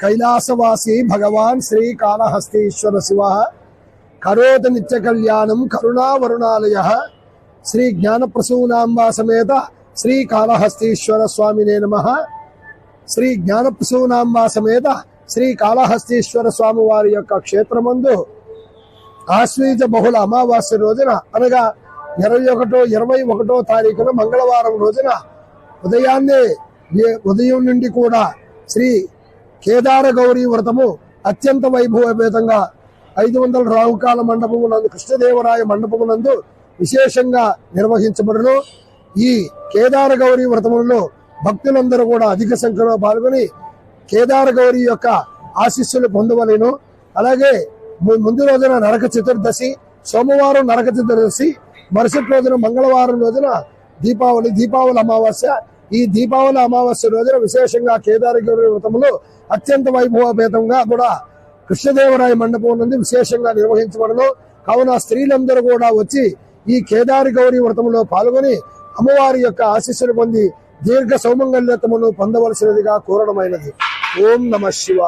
కైలాసవాసి భగవాన్ శ్రీ కాళహస్తీశ్వర శివ. కరోత నిత్య కళ్యాణం కరుణావరుణాలయ. శ్రీ జ్ఞానప్రసూనాంబా సమేత శ్రీ కాళహస్తీశ్వర స్వామినే నమ. శ్రీ జ్ఞానప్రసూనాంబా సమేత శ్రీ కాళహస్తీశ్వర స్వామి వారి యొక్క క్షేత్రమందు ఆశ్వీజ బహుళ అమావాస్య రోజున అనగా ఇరవై ఒకటో ఇరవై ఒకటో తారీఖున మంగళవారం రోజున ఉదయాన్నే ఏ- ఉదయం నుండి కూడా శ్రీ కేదార గౌరీ వ్రతము అత్యంత వైభవపేతంగా ఐదు వందల రావుకాల మండపమునందు కృష్ణదేవరాయ మండపమునందు విశేషంగా నిర్వహించబడును. ఈ కేదార గౌరీ వ్రతములలో భక్తులందరూ కూడా అధిక సంఖ్యలో పాల్గొని కేదార గౌరీ యొక్క ఆశీస్సులు పొందవలేను. అలాగే ము- ముందు రోజున నరక చతుర్దశి సోమవారం నరక చతుర్దశి మరుసటి రోజున మంగళవారం రోజున దీపావళి దీపావళి అమావాస్య ఈ దీపావళి అమావాస్య రోజున విశేషంగా కేదారగిరి గౌరీ వ్రతములు అత్యంత వైభవపేతంగా కూడా కృష్ణదేవరాయ మండపం నుండి విశేషంగా నిర్వహించబడను. కావున స్త్రీలందరూ కూడా వచ్చి ఈ కేదారి గౌరీ వ్రతములో పాల్గొని అమ్మవారి యొక్క ఆశీస్సులు పొంది దీర్ఘ సౌమంగల్యతమును పొందవలసినదిగా కోరడమైనది. ఓం నమ శివాయ.